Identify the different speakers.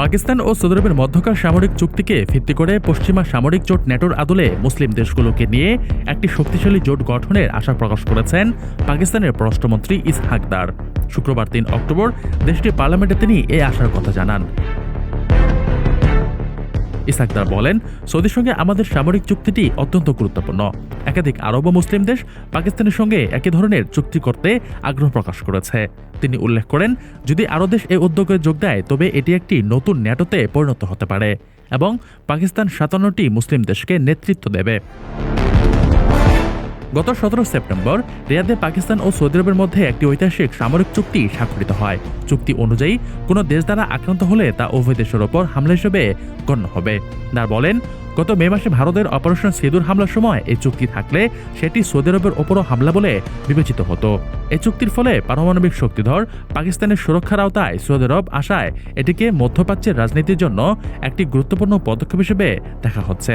Speaker 1: পাকিস্তান ও সৌদি আরবের মধ্যকার সামরিক চুক্তিকে ভিত্তি করে পশ্চিমা সামরিক জোট ন্যাটোর আদলে মুসলিম দেশগুলোকে নিয়ে একটি শক্তিশালী জোট গঠনের আশা প্রকাশ করেছেন পাকিস্তানের পররাষ্ট্রমন্ত্রী ইসহাকদার শুক্রবার তিন অক্টোবর দেশটির পার্লামেন্টে তিনি এই আশার কথা জানান। ইসাকদার বলেন, সৌদির সঙ্গে আমাদের সামরিক চুক্তিটি অত্যন্ত গুরুত্বপূর্ণ। একাধিক আরব ও মুসলিম দেশ পাকিস্তানের সঙ্গে একই ধরনের চুক্তি করতে আগ্রহ প্রকাশ করেছে। তিনি উল্লেখ করেন, যদি আরও দেশ এই উদ্যোগে যোগ দেয়, তবে এটি একটি নতুন ন্যাটোতে পরিণত হতে পারে এবং পাকিস্তান সাতান্নটি মুসলিম দেশকে নেতৃত্ব দেবে। গত সতেরো সেপ্টেম্বর রিয়াদে পাকিস্তান ও সৌদি আরবের মধ্যে একটি ঐতিহাসিক সামরিক চুক্তি স্বাক্ষরিত হয়। চুক্তি অনুযায়ী, কোনো দেশ দ্বারা আক্রান্ত হলে তা উভয় দেশের ওপর হামলা হিসেবে গণ্য হবে। দার বলেন, গত মে মাসে ভারতের অপারেশন সিঁদুর হামলার সময় এই চুক্তি থাকলে সেটি সৌদি আরবের ওপরও হামলা বলে বিবেচিত হতো। এই চুক্তির ফলে পারমাণবিক শক্তিধর পাকিস্তানের সুরক্ষার আওতায় সৌদি আরব আশায় এটিকে মধ্যপ্রাচ্যের রাজনীতির জন্য একটি গুরুত্বপূর্ণ পদক্ষেপ হিসেবে দেখা হচ্ছে।